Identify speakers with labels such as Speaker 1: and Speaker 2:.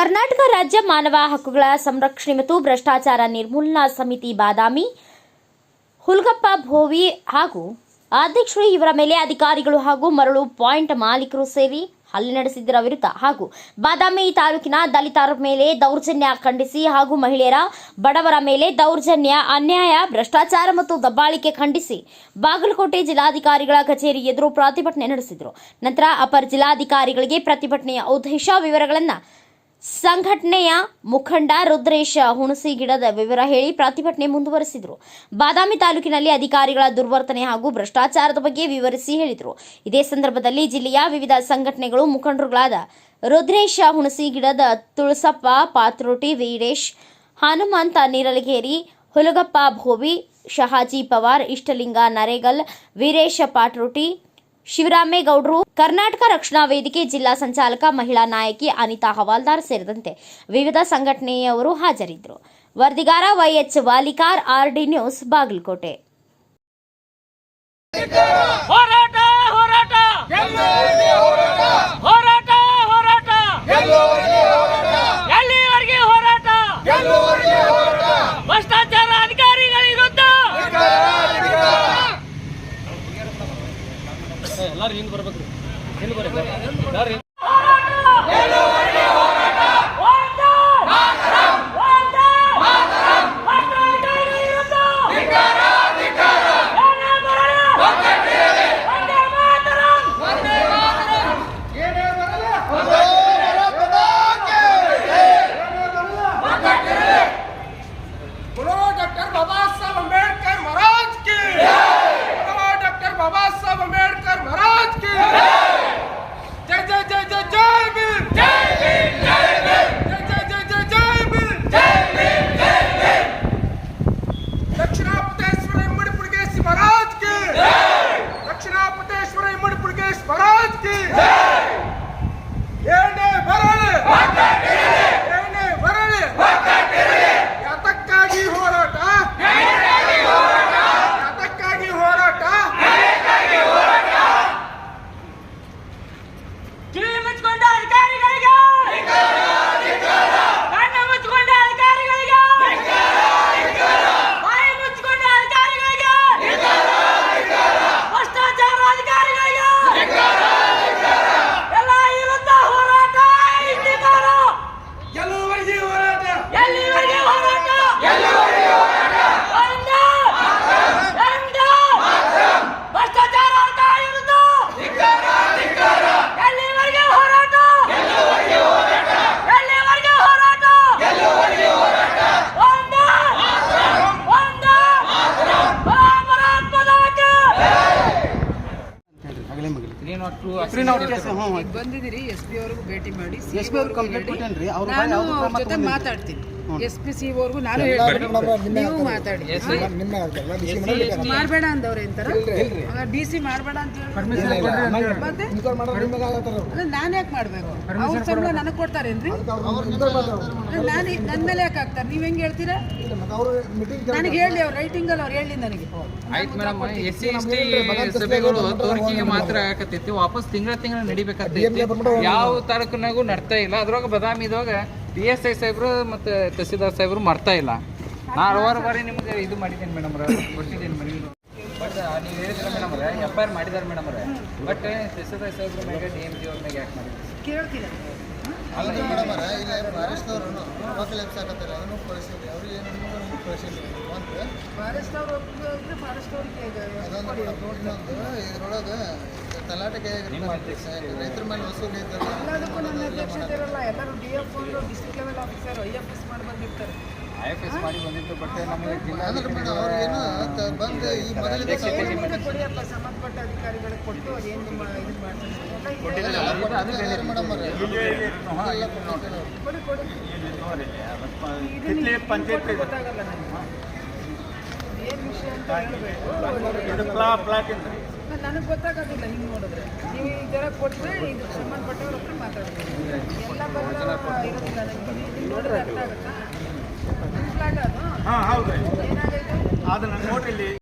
Speaker 1: ಕರ್ನಾಟಕ ರಾಜ್ಯ ಮಾನವ ಹಕ್ಕುಗಳ ಸಂರಕ್ಷಣೆ ಮತ್ತು ಭ್ರಷ್ಟಾಚಾರ ನಿರ್ಮೂಲನಾ ಸಮಿತಿ ಬಾದಾಮಿ, ಹುಲ್ಗಪ್ಪ ಭೋವಿ ಹಾಗೂ ಅಧ್ಯಕ್ಷರು ಇವರ ಮೇಲೆ ಅಧಿಕಾರಿಗಳು ಹಾಗೂ ಮರಳು ಪಾಯಿಂಟ್ ಮಾಲೀಕರು ಸೇರಿ ಹಲ್ಲೆ ನಡೆಸಿದ್ದರ ವಿರುದ್ಧ ಹಾಗೂ ಬಾದಾಮಿ ತಾಲೂಕಿನ ದಲಿತರ ಮೇಲೆ ದೌರ್ಜನ್ಯ ಖಂಡಿಸಿ ಹಾಗೂ ಮಹಿಳೆಯರ ಬಡವರ ಮೇಲೆ ದೌರ್ಜನ್ಯ, ಅನ್ಯಾಯ, ಭ್ರಷ್ಟಾಚಾರ ಮತ್ತು ದಬ್ಬಾಳಿಕೆ ಖಂಡಿಸಿ ಬಾಗಲಕೋಟೆ ಜಿಲ್ಲಾಧಿಕಾರಿಗಳ ಕಚೇರಿ ಎದುರು ಪ್ರತಿಭಟನೆ ನಡೆಸಿದರು. ನಂತರ ಅಪರ ಜಿಲ್ಲಾಧಿಕಾರಿಗಳಿಗೆ ಪ್ರತಿಭಟನೆಯ ಉದ್ದೇಶ, ವಿವರಗಳನ್ನು ಸಂಘಟನೆಯ ಮುಖಂಡ ರುದ್ರೇಶ ಹುಣಸಿ ಗಿಡದ ವಿವರ ಹೇಳಿ ಪ್ರತಿಭಟನೆ ಮುಂದುವರೆಸಿದರು. ಬಾದಾಮಿ ತಾಲೂಕಿನಲ್ಲಿ ಅಧಿಕಾರಿಗಳ ದುರ್ವರ್ತನೆ ಹಾಗೂ ಭ್ರಷ್ಟಾಚಾರದ ಬಗ್ಗೆ ವಿವರಿಸಿ ಹೇಳಿದರು. ಇದೇ ಸಂದರ್ಭದಲ್ಲಿ ಜಿಲ್ಲೆಯ ವಿವಿಧ ಸಂಘಟನೆಗಳು ಮುಖಂಡರುಗಳಾದ ರುದ್ರೇಶ ಹುಣಸಿ ಗಿಡದ ತುಳಸಪ್ಪ, ಪಾತ್ರೋಟಿ, ವೀರೇಶ್, ಹನುಮಂತ ನೀರಲಗೇರಿ, ಹುಲಗಪ್ಪ ಭೋವಿ, ಶಹಾಜಿ ಪವಾರ್, ಇಷ್ಟಲಿಂಗ ನರೇಗಲ್, ವೀರೇಶ ಪಾಟ್ರೋಟಿ ಶಿವರಾಮೇಗೌಡರು ಕರ್ನಾಟಕ ರಕ್ಷಣಾ ವೇದಿಕೆ ಜಿಲ್ಲಾ ಸಂಚಾಲಕ ಮಹಿಳಾ ನಾಯಕಿ ಅನಿತಾ ಹವಾಲ್ದಾರ್ ಸೇರಿದಂತೆ ವಿವಿಧ ಸಂಘಟನೆಯವರು ಹಾಜರಿದ್ದರು. ವರದಿಗಾರ Y H Valikar, R D news, Bagalkot.
Speaker 2: ಎಲ್ಲಾರು ಹಿಂದ್ ಬರ್ಬೇಕ್ರಿ. ಹಿಂದೆ ಬರ್ರಿ.
Speaker 3: बोलो
Speaker 4: ಬಂದಿದ್ದೀರಿ ಎಸ್ ಪಿ ಅವ್ರಿಗೂ ಭೇಟಿ ಮಾಡಿ
Speaker 5: ಎಸ್ ಪಿ ಅವ್ರು ಕಂಪ್ಲೇಂಟ್ ಕೊಟ್ಟೇನ್ರಿ. ಅವ್ರ
Speaker 4: ಜೊತೆ ಮಾತಾಡ್ತೀನಿ. ಎಸ್ ಪಿ ಸಿ ಅವ್ರಿಗೂ ನಾನು ಹೇಳ್ತೀನಿ. ನೀವು ಮಾತಾಡಿ. ಮಾಡಬೇಡ ಅಂದವ್ರೆ ಅಂತಾರ? ಡಿ ಸಿ ಮಾಡಬೇಡ ಅಂತ ಹೇಳಿ. ನಾನ್ ಯಾಕೆ ಮಾಡ್ಬೇಕು? ಅವ್ರ ಸಂಬಳ ನನಗೆ ಕೊಡ್ತಾರೇನ್ರಿ? ನಾನು ನನ್ನ ಮೇಲೆ ಯಾಕೆ ಆಗ್ತಾರೆ ನೀವು ಹೆಂಗ್ ಹೇಳ್ತೀರಾ? ನನಗೆ ಹೇಳಿ ಅವ್ರು ರೈಟಿಂಗ್ ಅಲ್ಲಿ ಅವ್ರು ಹೇಳಿ ನನಗೆ.
Speaker 6: ಆಯ್ತು madam S C S T ಸಭೆಗಳು ತೋರಿಕೆಗೆ ಮಾತ್ರ ಆಗತೈತಿ ವಾಪಸ್ ತಿಂಗಳ ತಿಂಗಳ ನಡಿಬೇಕಾಗ್ತೈತಿ ಯಾವ ತಾಲೂಕಿನಾಗೂ ನಡ್ತಾ ಇಲ್ಲ. ಅದ್ರೊಳಗ ಬದಾಮಿದಾಗ ಪಿ ಎಸ್ ಐ ಸಾಹೇಬ್ರು ಮತ್ತು ತಹಸೀಲ್ದಾರ್ ಸಾಹೇಬ್ರು ಮಾಡ್ತಾ ಇಲ್ಲ. ನಾನು ಹಲವಾರು ಬಾರಿ ನಿಮಗೆ ಇದು ಮಾಡಿದ್ದೀನಿ ಮೇಡಮ್ ಕೊಟ್ಟಿದ್ದೀನಿ ಮನೆ. ಬಟ್ ನೀವು ಹೇಳಿದ್ರೆ ಮೇಡಮ್ ಎಫ್ ಐ ಆರ್ ಮಾಡಿದ್ದಾರೆ ಮೇಡಮ್ ಬಟ್ ತಹಸೀಲ್ದಾರ್ ಸಾಹೇಬ್ರ ಮೇಲೆ ಡಿ ಎಂ ಜಿ ಅವ್ರ ಮೇಲೆ ಯಾಕೆ ಮಾಡಿದ್ರು?
Speaker 4: ಕೇಳ್ತೀನಿ ಫಾರೆಸ್ಟ್ ಅವ್ರು ಅವ್ರಿಗೆ
Speaker 5: ರೈತರ ಮೇಲೆ ವಸೂಲಿ ಐತಲ್ಲ
Speaker 4: ರೈತರ ಮೇಲೆ ಅಧ್ಯಕ್ಷತೆ ಇರಲ್ಲ ಎಲ್ಲರೂ D F district level officer I F S ಮಾಡಿ ಬಂದಿರ್ತಾರೆ.
Speaker 6: ಐ ಎಫ್ ಎಸ್ ಮಾಡಿ ಬಂದಿತ್ತು ಬಟ್ ನಮಗೆ ಜಿಲ್ಲಾ
Speaker 4: ಕೊಡಿಯಪ್ಪ ಸಂಬಂಧಪಟ್ಟ ಅಧಿಕಾರಿಗಳಿಗೆ ಕೊಟ್ಟು ಅದೇನು ಇದು ಮಾಡ್ತಾರೆ? ಗೊತ್ತಾಗಲ್ಲ ನನಗೆ ಏನು ವಿಷಯ ಅಂತ ಹೇಳ್ಬೇಕು. ನನಗೆ ಗೊತ್ತಾಗೋದಿಲ್ಲ ಹಿಂಗೆ ನೋಡಿದ್ರೆ. ನೀವು ಈ ಥರ ಕೊಟ್ಟರೆ ಇದು ಸಂಬಂಧಪಟ್ಟವ್ರ ಹತ್ರ ಮಾತಾಡ್ತೀನಿ ಎಲ್ಲ ಬದಲ ಇರೋದಿಲ್ಲ ನನಗೆ ಇದು ನೋಡಿದ್ರೆ ಅರ್ಥ ಆಗುತ್ತಾ ಫ್ಲಾಟ್ ಅದು
Speaker 3: ಹಾ ಹೌದು. ಅದು ನನ್ನ ನೋಟಿಲ್ಲಿ